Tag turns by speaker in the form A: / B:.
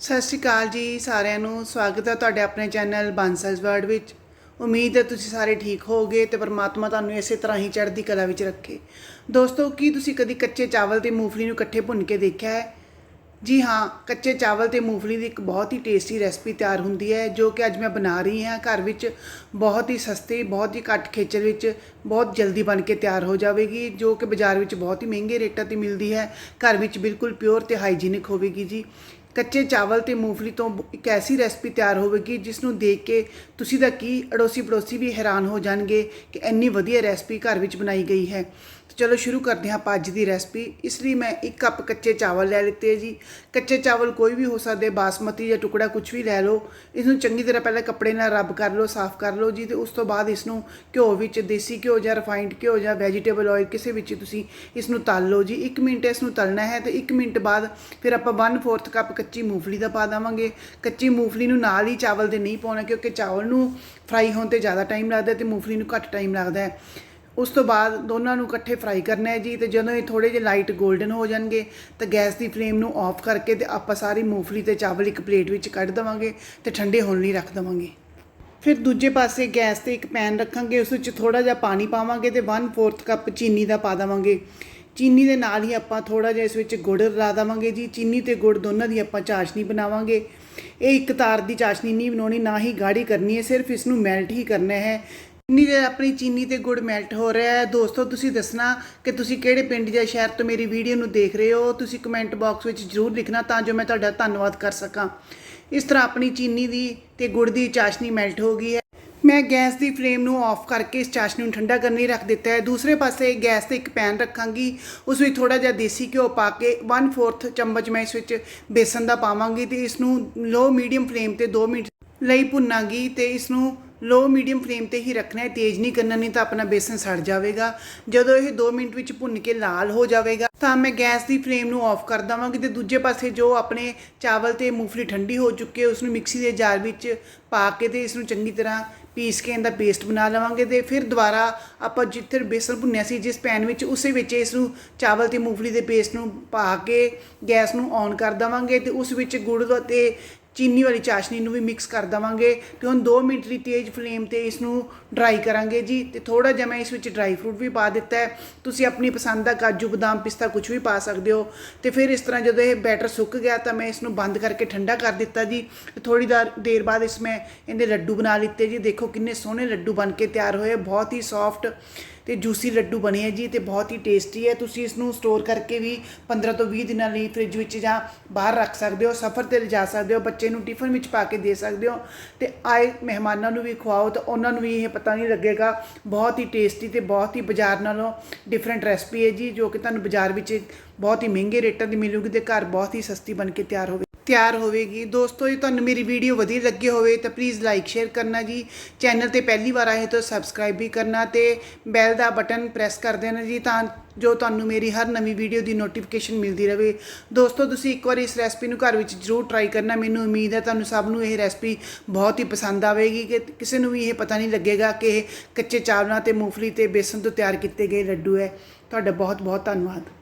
A: ਸਤਿ ਸ਼੍ਰੀ ਅਕਾਲ ਜੀ ਸਾਰਿਆਂ ਨੂੰ। ਸਵਾਗਤ ਹੈ ਤੁਹਾਡੇ ਆਪਣੇ ਚੈਨਲ ਬਾਂਸਲਸ ਵਰਡ ਵਿੱਚ। ਉਮੀਦ ਹੈ ਤੁਸੀਂ ਸਾਰੇ ਠੀਕ ਹੋਗੇ ਤੇ ਪਰਮਾਤਮਾ ਤੁਹਾਨੂੰ ਇਸੇ ਤਰ੍ਹਾਂ ਹੀ ਚੜ੍ਹਦੀ ਕਲਾ ਵਿੱਚ ਰੱਖੇ। ਦੋਸਤੋ, ਕੀ ਤੁਸੀਂ ਕਦੀ ਕੱਚੇ ਚਾਵਲ ਤੇ ਮੂੰਗਫਲੀ ਨੂੰ ਇਕੱਠੇ ਭੁੰਨ ਕੇ ਦੇਖਿਆ ਹੈ? ਜੀ ਹਾਂ, ਕੱਚੇ ਚਾਵਲ ਤੇ ਮੂੰਗਫਲੀ ਦੀ ਇੱਕ ਬਹੁਤ ਹੀ ਟੇਸਟੀ ਰੈਸਪੀ ਤਿਆਰ ਹੁੰਦੀ ਹੈ, ਜੋ ਕਿ ਅੱਜ ਮੈਂ ਬਣਾ ਰਹੀ ਹਾਂ। ਘਰ ਵਿੱਚ ਬਹੁਤ ਹੀ ਸਸਤੀ, ਬਹੁਤ ਹੀ ਘੱਟ ਖੇਚਲ ਵਿੱਚ ਬਹੁਤ ਜਲਦੀ ਬਣ ਕੇ ਤਿਆਰ ਹੋ ਜਾਵੇਗੀ, ਜੋ ਕਿ ਬਾਜ਼ਾਰ ਵਿੱਚ ਬਹੁਤ ਹੀ ਮਹਿੰਗੇ ਰੇਟਾਂ ਤੇ ਮਿਲਦੀ ਹੈ। ਘਰ ਵਿੱਚ ਬਿਲਕੁਲ ਪਿਓਰ ਤੇ ਹਾਈਜੀਨਿਕ ਹੋਵੇਗੀ ਜੀ। ਕੱਚੇ ਚਾਵਲ ਤੇ ਮੂੰਗਫਲੀ ਤੋਂ ਇੱਕ ਐਸੀ ਰੈਸਪੀ ਤਿਆਰ ਹੋਵੇਗੀ ਜਿਸ ਨੂੰ ਦੇਖ ਕੇ ਤੁਸੀਂ ਦਾ ਕੀ ਅੜੋਸੀ ਪੜੋਸੀ ਵੀ ਹੈਰਾਨ ਹੋ ਜਾਣਗੇ ਕਿ ਇੰਨੀ ਵਧੀਆ ਰੈਸਪੀ ਘਰ ਵਿੱਚ ਬਣਾਈ ਗਈ ਹੈ। ਤੇ ਚਲੋ ਸ਼ੁਰੂ ਕਰਦੇ ਹਾਂ ਆਪਾਂ ਅੱਜ ਦੀ ਰੈਸਪੀ ਇਸ ਲਈ ਮੈਂ ਇੱਕ ਕੱਪ ਕੱਚੇ ਚਾਵਲ ਲੈ ਲਿੱਤੇ ਜੀ। ਕੱਚੇ ਚਾਵਲ ਕੋਈ ਵੀ ਹੋ ਸਕਦੇ, ਬਾਸਮਤੀ ਜਾਂ ਟੁਕੜਾ ਕੁਝ ਵੀ ਲੈ ਲਓ। ਇਸ ਨੂੰ ਚੰਗੀ ਤਰ੍ਹਾਂ ਪਹਿਲਾਂ ਕੱਪੜੇ ਨਾਲ ਰੱਬ ਕਰ ਲਓ, ਸਾਫ਼ ਕਰ ਲਓ ਜੀ ਤੇ ਉਸ ਤੋਂ ਬਾਅਦ ਇਸ ਨੂੰ ਘਿਓ ਵਿੱਚ, ਦੇਸੀ ਘਿਓ ਜਾਂ ਰਿਫਾਈਨਡ ਘਿਓ ਜਾਂ ਵੈਜੀਟੇਬਲ ਆਇਲ ਕਿਸੇ ਵਿੱਚ ਤੁਸੀਂ ਇਸ ਨੂੰ ਤਲ ਲਓ ਜੀ। 1 ਮਿੰਟ ਇਸ ਨੂੰ ਤਲਣਾ ਹੈ ਤੇ 1 ਮਿੰਟ ਬਾਅਦ ਫਿਰ ਆਪਾਂ 1/4 ਕੱਪ ਕੱਚੀ ਮੂੰਗਫਲੀ ਦਾ ਪਾ ਦੇਵਾਂਗੇ। ਕੱਚੀ ਮੂੰਗਫਲੀ ਨੂੰ ਨਾਲ ਹੀ ਚਾਵਲ ਦੇ ਨਹੀਂ ਪਾਉਣਾ ਕਿਉਂਕਿ ਚਾਵਲ ਨੂੰ ਫਰਾਈ ਹੋਣ ਤੇ ਜ਼ਿਆਦਾ ਟਾਈਮ ਲੱਗਦਾ ਤੇ ਮੂੰਗਫਲੀ ਨੂੰ ਘੱਟ ਟਾਈਮ ਲੱਗਦਾ ਹੈ। ਉਸ ਤੋਂ ਬਾਅਦ ਦੋਨਾਂ ਨੂੰ ਇਕੱਠੇ ਫਰਾਈ ਕਰਨਾ ਹੈ ਜੀ ਤੇ ਜਦੋਂ ਇਹ ਥੋੜੇ ਜਿਹੇ ਲਾਈਟ 골ਡਨ ਹੋ ਜਾਣਗੇ ਤਾਂ ਗੈਸ ਦੀ ਫਲੇਮ ਨੂੰ ਆਫ ਕਰਕੇ ਤੇ ਆਪਾਂ ਸਾਰੀ ਮੂੰਗਫਲੀ ਤੇ ਚਾਵਲ ਇੱਕ ਪਲੇਟ ਵਿੱਚ ਕੱਢ ਦੇਵਾਂਗੇ ਤੇ ਠੰਡੇ ਹੋਣ ਲਈ ਰੱਖ ਦੇਵਾਂਗੇ। ਫਿਰ ਦੂਜੇ ਪਾਸੇ ਗੈਸ ਤੇ ਇੱਕ ਪੈਨ ਰੱਖਾਂਗੇ, ਉਸ ਵਿੱਚ ਥੋੜਾ ਜਿਹਾ ਪਾਣੀ ਪਾਵਾਂਗੇ ਤੇ 1/4 ਕੱਪ ਚੀਨੀ ਦਾ ਪਾ ਦੇਵਾਂਗੇ। ਚੀਨੀ ਦੇ ਨਾਲ ਹੀ ਆਪਾਂ ਥੋੜਾ ਜਿਹਾ ਇਸ ਵਿੱਚ ਗੁੜ ਲਾ ਦੇਵਾਂਗੇ ਜੀ। ਚੀਨੀ ਤੇ ਗੁੜ ਦੋਨਾਂ ਦੀ ਆਪਾਂ ਚਾਸ਼ਨੀ ਬਣਾਵਾਂਗੇ। ਇਹ ਇੱਕ ਤਾਰ ਦੀ ਚਾਸ਼ਨੀ ਨਹੀਂ ਬਣਾਉਣੀ, ਨਾ ਹੀ ਗਾੜੀ ਕਰਨੀ ਹੈ, ਸਿਰਫ ਇਸ ਨੂੰ ਮੈਲਟ ਹੀ ਕਰਨਾ ਹੈ। ਇੰਨੀ ਦੇਰ ਆਪਣੀ ਚੀਨੀ ਤੇ ਗੁੜ ਮੈਲਟ ਹੋ ਰਿਹਾ ਹੈ। ਦੋਸਤੋ, ਤੁਸੀਂ ਦੱਸਣਾ ਕਿ ਤੁਸੀਂ ਕਿਹੜੇ ਪਿੰਡ ਜਾਂ ਸ਼ਹਿਰ ਤੋਂ ਮੇਰੀ ਵੀਡੀਓ ਨੂੰ ਦੇਖ ਰਹੇ ਹੋ? ਤੁਸੀਂ ਕਮੈਂਟ ਬਾਕਸ ਵਿੱਚ ਜ਼ਰੂਰ ਲਿਖਣਾ ਤਾਂ ਜੋ ਮੈਂ ਤੁਹਾਡਾ ਧੰਨਵਾਦ ਕਰ ਸਕਾਂ। ਇਸ ਤਰ੍ਹਾਂ ਆਪਣੀ ਚੀਨੀ ਦੀ ਤੇ ਗੁੜ ਦੀ ਚਾਸ਼ਨੀ ਮੈਲਟ ਹੋ ਗਈ ਹੈ। ਮੈਂ ਗੈਸ ਦੀ ਫਲੇਮ ਨੂੰ ਆਫ ਕਰਕੇ ਇਸ ਚਾਸ਼ਨੀ ਨੂੰ ਠੰਡਾ ਕਰਨ ਲਈ ਰੱਖ ਦਿੱਤਾ ਹੈ। ਦੂਸਰੇ ਪਾਸੇ ਗੈਸ ਤੇ ਇੱਕ ਪੈਨ ਰੱਖਾਂਗੀ। ਉਸ ਵਿੱਚ ਥੋੜਾ ਜਿਹਾ ਦੇਸੀ ਘਿਓ ਪਾ ਕੇ 1/4 ਚਮਚ ਮੈਂ ਇਸ ਵਿੱਚ ਬੇਸਨ ਦਾ ਪਾਵਾਂਗੀ ਤੇ ਇਸ ਨੂੰ ਲੋ ਮੀਡੀਅਮ ਫਲੇਮ ਤੇ 2 ਮਿੰਟ ਲਈ ਭੁੰਨਾਂਗੀ ਤੇ ਇਸ ਨੂੰ ਲੋ ਮੀਡੀਅਮ ਫਲੇਮ ਤੇ ਹੀ ਰੱਖਣਾ ਹੈ, ਤੇਜ਼ ਨਹੀਂ ਕਰਨਾ, ਨਹੀਂ ਤਾਂ ਆਪਣਾ ਬੇਸਨ ਸੜ ਜਾਵੇਗਾ। ਜਦੋਂ ਇਹ 2 ਮਿੰਟ ਵਿੱਚ ਭੁੰਨ ਕੇ ਲਾਲ ਹੋ ਜਾਵੇਗਾ, ਤਾਂ ਮੈਂ ਗੈਸ ਦੀ ਫਲੇਮ ਨੂੰ ਆਫ ਕਰ ਦਵਾਂਗੀ ਤੇ ਦੂਜੇ ਪਾਸੇ ਜੋ ਆਪਣੇ ਚਾਵਲ ਤੇ ਮੂੰਗਫਲੀ ਠੰਡੀ ਹੋ ਚੁੱਕੀ ਹੈ ਉਸ ਨੂੰ ਮਿਕਸੀ ਦੇ ਜਾਰ ਵਿੱਚ ਪਾ ਕੇ ਤੇ ਇਸ ਨੂੰ ਚੰਗੀ ਤਰ੍ਹਾਂ ਪੀਸ ਕੇ ਇਹਦਾ ਪੇਸਟ ਬਣਾ ਲਵਾਂਗੇ ਤੇ ਫਿਰ ਦੁਬਾਰਾ ਆਪਾਂ ਜਿੱਥੇ ਬੇਸਨ ਭੁੰਨਿਆ ਸੀ, ਜਿਸ ਪੈਨ ਵਿੱਚ, ਉਸੇ ਵਿੱਚ ਇਸ ਨੂੰ ਚਾਵਲ ਤੇ ਮੂੰਗਫਲੀ ਦੇ ਪੇਸਟ ਨੂੰ ਪਾ ਕੇ ਗੈਸ ਨੂੰ ਔਨ ਕਰ ਦਵਾਂਗੇ ਤੇ ਉਸ ਵਿੱਚ ਗੁੜ ਦਾ ਤੇ ਚੀਨੀ ਵਾਲੀ ਚਾਸ਼ਨੀ ਨੂੰ ਵੀ ਮਿਕਸ ਕਰ ਦਵਾਂਗੇ ਤੇ ਹੁਣ 2 ਮਿੰਟ ਦੀ ਤੇਜ਼ ਫਲੇਮ ਤੇ ਇਸ ਨੂੰ ਡਰਾਈ ਕਰਾਂਗੇ ਜੀ ਤੇ ਥੋੜਾ ਜਿਹਾ ਮੈਂ ਇਸ ਵਿੱਚ ਡਰਾਈ ਫਰੂਟ ਵੀ ਪਾ ਦਿੱਤਾ ਹੈ। ਤੁਸੀਂ ਆਪਣੀ ਪਸੰਦ ਦਾ ਕਾਜੂ, ਬਦਾਮ, ਪਿਸਤਾ ਕੁਝ ਵੀ ਪਾ ਸਕਦੇ ਹੋ। ਤੇ ਫਿਰ ਇਸ ਤਰ੍ਹਾਂ ਜਦੋਂ ਇਹ ਬੈਟਰ ਸੁੱਕ ਗਿਆ ਤਾਂ ਮੈਂ ਇਸ ਨੂੰ ਬੰਦ ਕਰਕੇ ਠੰਡਾ ਕਰ ਦਿੱਤਾ ਜੀ। ਥੋੜੀ ਦੇਰ ਬਾਅਦ ਇਸ ਮੈਂ ਇਹਦੇ ਲੱਡੂ ਬਣਾ ਲਿੱਤੇ ਜੀ। ਦੇਖੋ ਕਿੰਨੇ ਸੋਹਣੇ ਲੱਡੂ ਬਣ ਕੇ ਤਿਆਰ ਹੋਏ ਬਹੁਤ ਹੀ ਸੌਫਟ ਤੇ ਜੂਸੀ ਲੱਡੂ ਬਣੇ ਹੈ ਜੀ ਤੇ ਬਹੁਤ ਹੀ ਟੇਸਟੀ ਹੈ। ਤੁਸੀਂ ਇਸ ਨੂੰ ਸਟੋਰ ਕਰਕੇ ਵੀ 15 ਤੋਂ 20 ਦਿਨਾਂ ਲਈ ਫ੍ਰਿਜ ਵਿੱਚ ਜਾਂ ਬਾਹਰ ਰੱਖ ਸਕਦੇ ਹੋ, ਸਫ਼ਰ ਤੇ ਲਿਜਾ ਸਕਦੇ ਹੋ, ਬੱਚੇ ਨੂੰ ਟਿਫਨ ਵਿੱਚ ਪਾ ਕੇ ਦੇ ਸਕਦੇ ਹੋ ਤੇ ਆਏ ਮਹਿਮਾਨਾਂ ਨੂੰ ਵੀ ਖਵਾਓ ਤਾਂ ਉਹਨਾਂ ਨੂੰ ਵੀ ਇਹ ਪਤਾ ਨਹੀਂ ਲੱਗੇਗਾ। ਬਹੁਤ ਹੀ ਟੇਸਟੀ ਤੇ ਬਹੁਤ ਹੀ ਬਾਜ਼ਾਰ ਨਾਲੋਂ ਡਿਫਰੈਂਟ ਰੈਸਪੀ ਹੈ ਜੀ, ਜੋ ਕਿ ਤੁਹਾਨੂੰ ਬਾਜ਼ਾਰ ਵਿੱਚ ਬਹੁਤ ਹੀ ਮਹਿੰਗੇ ਰੇਟਾਂ ਦੀ ਮਿਲੂਗੀ ਤੇ ਘਰ ਬਹੁਤ ਹੀ ਸਸਤੀ ਬਣ ਕੇ ਤਿਆਰ ਹੋਵੇ। ਤਿਆਰ ਹੋਵੇਗੀ। ਦੋਸਤੋ, ਜੇ ਤੁਹਾਨੂੰ ਮੇਰੀ ਵੀਡੀਓ ਵਧੀਆ ਲੱਗੀ ਹੋਵੇ ਤਾਂ ਪਲੀਜ਼ ਲਾਈਕ ਸ਼ੇਅਰ ਕਰਨਾ ਜੀ। ਚੈਨਲ ਤੇ ਪਹਿਲੀ ਵਾਰ ਆਏ ਤਾਂ ਸਬਸਕ੍ਰਾਈਬ ਵੀ ਕਰਨਾ ਤੇ ਬੈਲ ਦਾ ਬਟਨ ਪ੍ਰੈਸ ਕਰ ਦੇਣਾ ਜੀ ਤਾਂ ਜੋ ਤੁਹਾਨੂੰ ਮੇਰੀ ਹਰ ਨਵੀਂ ਵੀਡੀਓ ਦੀ ਨੋਟੀਫਿਕੇਸ਼ਨ ਮਿਲਦੀ ਰਹੇ। ਦੋਸਤੋ, ਤੁਸੀਂ ਇੱਕ ਵਾਰ ਇਸ ਰੈਸਪੀ ਨੂੰ ਘਰ ਵਿੱਚ ਜ਼ਰੂਰ ਟਰਾਈ ਕਰਨਾ। ਮੈਨੂੰ ਉਮੀਦ ਹੈ ਤੁਹਾਨੂੰ ਸਭ ਨੂੰ ਇਹ ਰੈਸਪੀ ਬਹੁਤ ਹੀ ਪਸੰਦ ਆਵੇਗੀ ਕਿ ਕਿਸੇ ਨੂੰ ਵੀ ਇਹ ਪਤਾ ਨਹੀਂ ਲੱਗੇਗਾ ਕਿ ਇਹ ਕੱਚੇ ਚਾਵਲਾਂ ਤੇ ਮੂੰਗਫਲੀ ਤੇ ਬੇਸਨ ਤੋਂ ਤਿਆਰ ਕੀਤੇ ਗਏ ਲੱਡੂ ਹੈ। ਤੁਹਾਡਾ ਬਹੁਤ ਬਹੁਤ ਧੰਨਵਾਦ।